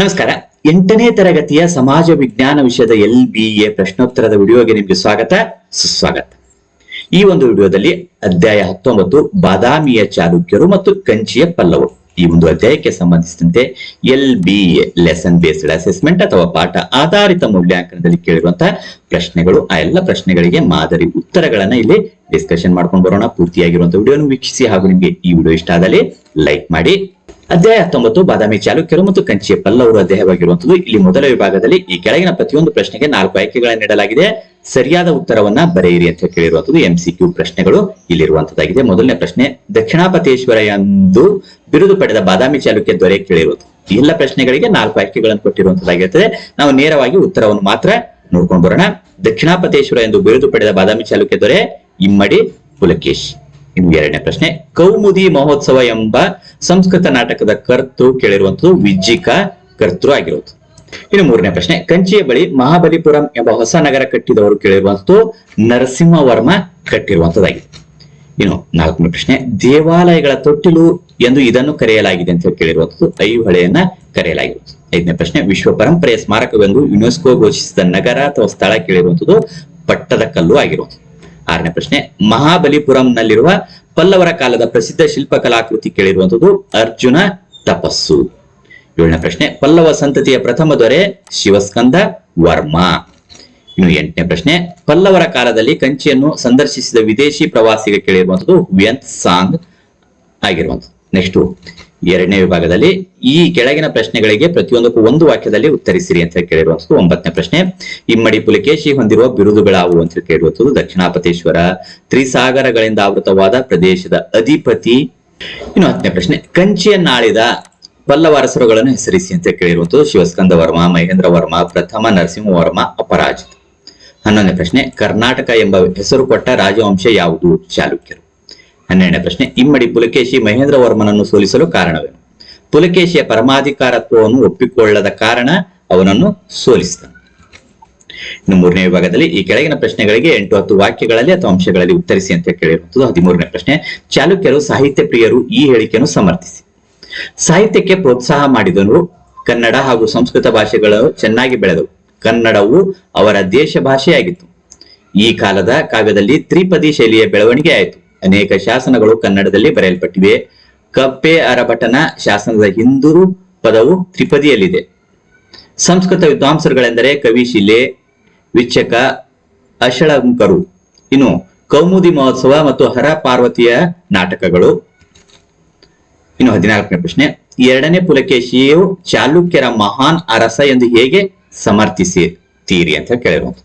ನಮಸ್ಕಾರ. ಎಂಟನೇ ತರಗತಿಯ ಸಮಾಜ ವಿಜ್ಞಾನ ವಿಷಯದ ಎಲ್ ಬಿ ಎ ಪ್ರಶ್ನೋತ್ತರದ ವಿಡಿಯೋಗೆ ನಿಮಗೆ ಸ್ವಾಗತ, ಸುಸ್ವಾಗತ. ಈ ಒಂದು ವಿಡಿಯೋದಲ್ಲಿ ಅಧ್ಯಾಯ ಹತ್ತೊಂಬತ್ತು, ಬಾದಾಮಿಯ ಚಾಲುಕ್ಯರು ಮತ್ತು ಕಂಚಿಯ ಪಲ್ಲವರು. ಈ ಒಂದು ಅಧ್ಯಾಯಕ್ಕೆ ಸಂಬಂಧಿಸಿದಂತೆ L B A lesson based assessment ಅಥವಾ ಪಾಠ ಆಧಾರಿತ ಮೂಲ್ಯಾಂಕನದಲ್ಲಿ ಕೇಳಿರುವಂತಹ ಪ್ರಶ್ನೆಗಳು, ಆ ಎಲ್ಲ ಪ್ರಶ್ನೆಗಳಿಗೆ ಮಾದರಿ ಉತ್ತರಗಳನ್ನ ಇಲ್ಲಿ ಡಿಸ್ಕಷನ್ ಮಾಡ್ಕೊಂಡು ಬರೋಣ. ಪೂರ್ತಿಯಾಗಿರುವಂತಹ ವಿಡಿಯೋನು ವೀಕ್ಷಿಸಿ ಹಾಗೂ ನಿಮಗೆ ಈ ವಿಡಿಯೋ ಇಷ್ಟ ಆದಲ್ಲಿ ಲೈಕ್ ಮಾಡಿ. ಅಧ್ಯಾಯ ಹತ್ತೊಂಬತ್ತು, ಬಾದಾಮಿ ಚಾಲುಕ್ಯರು ಮತ್ತು ಕಂಚಿಯ ಪಲ್ಲವರು ಅಧ್ಯಾಯವಾಗಿರುವಂತದ್ದು ಇಲ್ಲಿ ಮೊದಲ ವಿಭಾಗದಲ್ಲಿ ಈ ಕೆಳಗಿನ ಪ್ರತಿಯೊಂದು ಪ್ರಶ್ನೆಗೆ ನಾಲ್ಕು ಆಯ್ಕೆಗಳನ್ನು ನೀಡಲಾಗಿದೆ. ಸರಿಯಾದ ಉತ್ತರವನ್ನ ಬರೆಯಿರಿ ಅಂತ ಕೇಳಿರುವಂತದ್ದು ಎಂ ಸಿ ಕ್ಯೂ ಪ್ರಶ್ನೆಗಳು ಇಲ್ಲಿರುವಂತದ್ದಾಗಿದೆ ಮೊದಲನೇ ಪ್ರಶ್ನೆ ದಕ್ಷಿಣಾಪತೇಶ್ವರ ಎಂದು ಬಿರುದು ಪಡೆದ ಬಾದಾಮಿ ಚಾಲುಕ್ಯ ದೊರೆ ಕೇಳಿರುವುದು ಈ ಎಲ್ಲ ಪ್ರಶ್ನೆಗಳಿಗೆ ನಾಲ್ಕು ಆಯ್ಕೆಗಳನ್ನು ಕೊಟ್ಟಿರುವಂತದ್ದಾಗಿರುತ್ತದೆ ನಾವು ನೇರವಾಗಿ ಉತ್ತರವನ್ನು ಮಾತ್ರ ನೋಡ್ಕೊಂಡು ಬರೋಣ. ದಕ್ಷಿಣಾಪತೇಶ್ವರ ಎಂದು ಬಿರುದು ಪಡೆದ ಬಾದಾಮಿ ಚಾಲುಕ್ಯ ದೊರೆ, ಇಮ್ಮಡಿ ಪುಲಕೇಶ್. ಇನ್ನು ಎರಡನೇ ಪ್ರಶ್ನೆ, ಕೌಮುದಿ ಮಹೋತ್ಸವ ಎಂಬ ಸಂಸ್ಕೃತ ನಾಟಕದ ಕರ್ತೃ ಕೇಳಿರುವಂತದ್ದು ವಿಜ್ಜಿಕ ಕರ್ತೃ ಆಗಿರುವುದು ಇನ್ನು ಮೂರನೇ ಪ್ರಶ್ನೆ, ಕಂಚಿಯ ಬಳಿ ಮಹಾಬಲಿಪುರಂ ಎಂಬ ಹೊಸ ನಗರ ಕಟ್ಟಿದವರು ಕೇಳಿರುವಂತದ್ದು ನರಸಿಂಹವರ್ಮ ಕಟ್ಟಿರುವಂತದ್ದಾಗಿದೆ ಇನ್ನು ನಾಲ್ಕನೇ ಪ್ರಶ್ನೆ, ದೇವಾಲಯಗಳ ತೊಟ್ಟಿಲು ಎಂದು ಇದನ್ನು ಕರೆಯಲಾಗಿದೆ ಅಂತ ಕೇಳಿರುವಂತದ್ದು ಐಹೊಳೆಯನ್ನ ಕರೆಯಲಾಗಿರುವುದು ಐದನೇ ಪ್ರಶ್ನೆ, ವಿಶ್ವ ಪರಂಪರೆಯ ಸ್ಮಾರಕವೆಂದು ಯುನೆಸ್ಕೋ ಘೋಷಿಸಿದ ನಗರ ಅಥವಾ ಸ್ಥಳ ಕೇಳಿರುವಂತದ್ದು ಪಟ್ಟದಕಲ್ಲು ಆಗಿರುವುದು ಆರನೇ ಪ್ರಶ್ನೆ, ಮಹಾಬಲಿಪುರಂನಲ್ಲಿರುವ ಪಲ್ಲವರ ಕಾಲದ ಪ್ರಸಿದ್ಧ ಶಿಲ್ಪಕಲಾಕೃತಿ ಕೇಳಿರುವಂತದ್ದು ಅರ್ಜುನ ತಪಸ್ಸು. ಏಳನೇ ಪ್ರಶ್ನೆ, ಪಲ್ಲವ ಸಂತತಿಯ ಪ್ರಥಮ ದೊರೆ ಶಿವಸ್ಕಂದ ವರ್ಮ. ಇನ್ನು ಎಂಟನೇ ಪ್ರಶ್ನೆ, ಪಲ್ಲವರ ಕಾಲದಲ್ಲಿ ಕಂಚಿಯನ್ನು ಸಂದರ್ಶಿಸಿದ ವಿದೇಶಿ ಪ್ರವಾಸಿಗ ಕೇಳಿರುವಂತದ್ದು ವ್ಯಂತ್ ಸಾಂಗ್ ಆಗಿರುವಂತದ್ದು ನೆಕ್ಸ್ಟ್ ಎರಡನೇ ವಿಭಾಗದಲ್ಲಿ ಈ ಕೆಳಗಿನ ಪ್ರಶ್ನೆಗಳಿಗೆ ಪ್ರತಿಯೊಂದಕ್ಕೂ ಒಂದು ವಾಕ್ಯದಲ್ಲಿ ಉತ್ತರಿಸಿರಿ ಅಂತ ಕೇಳಿರುವಂತದ್ದು ಒಂಬತ್ತನೇ ಪ್ರಶ್ನೆ. ಇಮ್ಮಡಿ ಪುಲಿಕೇಶಿ ಹೊಂದಿರುವ ಬಿರುದುಗಳಾವು ಅಂತ ಕೇಳಿರುವಂತದ್ದು ದಕ್ಷಿಣಾಪತೇಶ್ವರ ತ್ರಿಸಾಗರಗಳಿಂದ ಆವೃತವಾದ ಪ್ರದೇಶದ ಅಧಿಪತಿ. ಇನ್ನು ಹತ್ತನೇ ಪ್ರಶ್ನೆ ಕಂಚಿಯನ್ನಾಳಿದ ಪಲ್ಲವಾರಸರುಗಳನ್ನು ಹೆಸರಿಸಿ ಅಂತ ಕೇಳಿರುವಂತದ್ದು ಶಿವಸ್ಕಂದ ವರ್ಮ, ಮಹೇಂದ್ರ ವರ್ಮ, ಪ್ರಥಮ ನರಸಿಂಹ ವರ್ಮ ಅಪರಾಜಿತ. ಹನ್ನೊಂದನೇ ಪ್ರಶ್ನೆ, ಕರ್ನಾಟಕ ಎಂಬ ಹೆಸರು ಕೊಟ್ಟ ರಾಜವಂಶ ಯಾವುದು? ಚಾಲುಕ್ಯರು. ಹನ್ನೆರಡನೇ ಪ್ರಶ್ನೆ, ಇಮ್ಮಡಿ ಪುಲಕೇಶಿ ಮಹೇಂದ್ರ ವರ್ಮನನ್ನು ಸೋಲಿಸಲು ಕಾರಣವೇನು? ಪುಲಕೇಶಿಯ ಪರಮಾಧಿಕಾರತ್ವವನ್ನು ಒಪ್ಪಿಕೊಳ್ಳದ ಕಾರಣ ಅವನನ್ನು ಸೋಲಿಸಿದ ಇನ್ನು ಮೂರನೇ ವಿಭಾಗದಲ್ಲಿ ಈ ಕೆಳಗಿನ ಪ್ರಶ್ನೆಗಳಿಗೆ ಎಂಟು ಹತ್ತು ವಾಕ್ಯಗಳಲ್ಲಿ ಅಥವಾ ಅಂಶಗಳಲ್ಲಿ ಉತ್ತರಿಸಿ ಅಂತ ಕೇಳಿರುವಂತದ್ದು ಹದಿಮೂರನೇ ಪ್ರಶ್ನೆ, ಚಾಲುಕ್ಯರು ಸಾಹಿತ್ಯ ಪ್ರಿಯರು ಈ ಹೇಳಿಕೆಯನ್ನು ಸಮರ್ಥಿಸಿ. ಸಾಹಿತ್ಯಕ್ಕೆ ಪ್ರೋತ್ಸಾಹ ಮಾಡಿದನು, ಕನ್ನಡ ಹಾಗೂ ಸಂಸ್ಕೃತ ಭಾಷೆಗಳು ಚೆನ್ನಾಗಿ ಬೆಳೆದವು. ಕನ್ನಡವು ಅವರ ದೇಶ ಭಾಷೆಯಾಗಿತ್ತು. ಈ ಕಾಲದ ಕಾವ್ಯದಲ್ಲಿ ತ್ರಿಪದಿ ಶೈಲಿಯ ಬೆಳವಣಿಗೆ ಆಯಿತು. ಅನೇಕ ಶಾಸನಗಳು ಕನ್ನಡದಲ್ಲಿ ಬರೆಯಲ್ಪಟ್ಟಿವೆ. ಕಪ್ಪೆ ಅರಭಟನ ಶಾಸನದ ಹಿಂದೂ ಪದವು ತ್ರಿಪದಿಯಲ್ಲಿದೆ. ಸಂಸ್ಕೃತ ವಿದ್ವಾಂಸರುಗಳೆಂದರೆ ಕವಿಶಿಲೆ ವಿಚ್ಚಕ ಅಶಳಂಕರು ಇನ್ನು ಕೌಮುದಿ ಮಹೋತ್ಸವ ಮತ್ತು ಹರ ಪಾರ್ವತಿಯ ನಾಟಕಗಳು. ಇನ್ನು ಹದಿನಾಲ್ಕನೇ ಪ್ರಶ್ನೆ, ಎರಡನೇ ಪುಲಕೇಶಿಯು ಚಾಲುಕ್ಯರ ಮಹಾನ್ ಅರಸ ಎಂದು ಹೇಗೆ ಸಮರ್ಥಿಸಿತೀರಿ ಅಂತ ಕೇಳಿರುವಂತ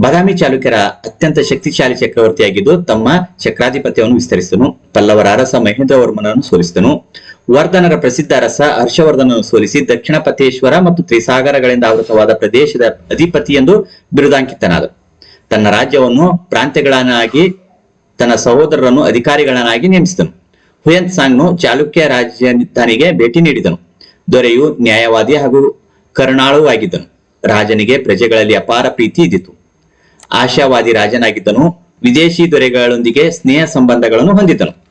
ಬಾದಾಮಿ ಚಾಲುಕ್ಯರ ಅತ್ಯಂತ ಶಕ್ತಿಶಾಲಿ ಚಕ್ರವರ್ತಿಯಾಗಿದ್ದು ತಮ್ಮ ಚಕ್ರಾಧಿಪತ್ಯವನ್ನು ವಿಸ್ತರಿಸಿದನು. ಪಲ್ಲವರ ಅರಸ ಮಹೇಂದ್ರವರ್ಮನನ್ನು ಸೋಲಿಸಿದನು. ವರ್ಧನರ ಪ್ರಸಿದ್ಧ ಅರಸ ಹರ್ಷವರ್ಧನನ್ನು ಸೋಲಿಸಿ ದಕ್ಷಿಣ ಪಥೇಶ್ವರ ಮತ್ತು ತ್ರಿಸಾಗರಗಳಿಂದ ಆವೃತವಾದ ಪ್ರದೇಶದ ಅಧಿಪತಿ ಎಂದು ಬಿರುದಾಂಕಿತನಾದ. ತನ್ನ ರಾಜ್ಯವನ್ನು ಪ್ರಾಂತ್ಯಗಳನ್ನಾಗಿ, ತನ್ನ ಸಹೋದರರನ್ನು ಅಧಿಕಾರಿಗಳನ್ನಾಗಿ ನೇಮಿಸಿದನು. ಹುಯಂತ್ ಸಾಂಗ್ನು ಚಾಲುಕ್ಯ ರಾಜಧಾನಿಗೆ ಭೇಟಿ ನೀಡಿದನು. ದೊರೆಯು ನ್ಯಾಯವಾದಿ ಹಾಗೂ ಕರುಣಾಳು ಆಗಿದ್ದನು ರಾಜನಿಗೆ ಪ್ರಜೆಗಳಲ್ಲಿ ಅಪಾರ ಪ್ರೀತಿ ಇದ್ದಿತು. ಆಶಾವಾದಿ ರಾಜನಾಗಿದ್ದನು, ವಿದೇಶಿ ದೊರೆಗಳೊಂದಿಗೆ ಸ್ನೇಹ ಸಂಬಂಧಗಳನ್ನು ಹೊಂದಿದ್ದನು.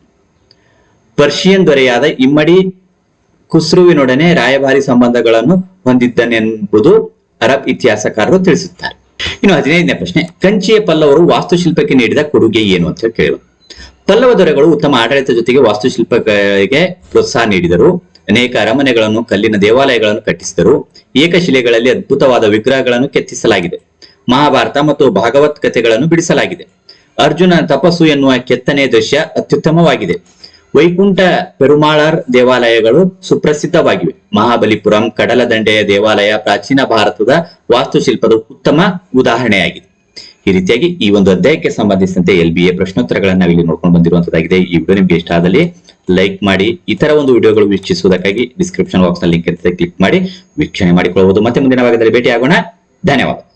ಪರ್ಷಿಯನ್ ದೊರೆಯಾದ ಇಮ್ಮಡಿ ಕುಸ್ರುವಿನೊಡನೆ ರಾಯಭಾರಿ ಸಂಬಂಧಗಳನ್ನು ಹೊಂದಿದ್ದನೆಂಬುದು ಅರಬ್ ಇತಿಹಾಸಕಾರರು ತಿಳಿಸುತ್ತಾರೆ. ಇನ್ನು ಹದಿನೈದನೇ ಪ್ರಶ್ನೆ, ಕಂಚಿಯ ಪಲ್ಲವರು ವಾಸ್ತುಶಿಲ್ಪಕ್ಕೆ ನೀಡಿದ ಕೊಡುಗೆ ಏನು ಅಂತ ಕೇಳುವ. ಪಲ್ಲವ ದೊರೆಗಳು ಉತ್ತಮ ಆಡಳಿತ ಜೊತೆಗೆ ವಾಸ್ತುಶಿಲ್ಪಗಳಿಗೆ ಪ್ರೋತ್ಸಾಹ ನೀಡಿದರು. ಅನೇಕ ಅರಮನೆಗಳನ್ನು, ಕಲ್ಲಿನ ದೇವಾಲಯಗಳನ್ನು ಕಟ್ಟಿಸಿದರು. ಏಕಶಿಲೆಗಳಲ್ಲಿ ಅದ್ಭುತವಾದ ವಿಗ್ರಹಗಳನ್ನು ಕೆತ್ತಿಸಲಾಗಿದೆ. ಮಹಾಭಾರತ ಮತ್ತು ಭಾಗವತ್ ಕಥೆಗಳನ್ನು ಬಿಡಿಸಲಾಗಿದೆ. ಅರ್ಜುನ ತಪಸ್ಸು ಎನ್ನುವ ಕೆತ್ತನೆ ದೃಶ್ಯ ಅತ್ಯುತ್ತಮವಾಗಿದೆ. ವೈಕುಂಠ ಪೆರುಮಾಳರ್ ದೇವಾಲಯಗಳು ಸುಪ್ರಸಿದ್ಧವಾಗಿವೆ. ಮಹಾಬಲಿಪುರಂ ಕಡಲ ದಂಡೆಯ ದೇವಾಲಯ ಪ್ರಾಚೀನ ಭಾರತದ ವಾಸ್ತುಶಿಲ್ಪದ ಉತ್ತಮ ಉದಾಹರಣೆಯಾಗಿದೆ. ಈ ರೀತಿಯಾಗಿ ಈ ಒಂದು ಅಧ್ಯಾಯಕ್ಕೆ ಸಂಬಂಧಿಸಿದಂತೆ ಎಲ್ ಬಿ ಎ ಪ್ರಶ್ನೋತ್ತರಗಳನ್ನ ಇಲ್ಲಿ ನೋಡ್ಕೊಂಡು ಬಂದಿರುವಂತದ್ದಾಗಿದೆ. ಈ ವಿಡಿಯೋ ನಿಮ್ಗೆ ಇಷ್ಟ ಆದಲ್ಲಿ ಲೈಕ್ ಮಾಡಿ, ಇತರ ಒಂದು ವಿಡಿಯೋಗಳು ವೀಕ್ಷಿಸುವುದಕ್ಕಾಗಿ ಡಿಸ್ಕ್ರಿಪ್ಷನ್ ಬಾಕ್ಸ್ನಲ್ಲಿ ಲಿಂಕ್ ಕ್ಲಿಕ್ ಮಾಡಿ, ವೀಕ್ಷಣೆ ಮಾಡಿಕೊಳ್ಳಬಹುದು. ಮತ್ತೆ ಮುಂದಿನ ಭಾಗದಲ್ಲಿ ಭೇಟಿ ಆಗೋಣ ಧನ್ಯವಾದ.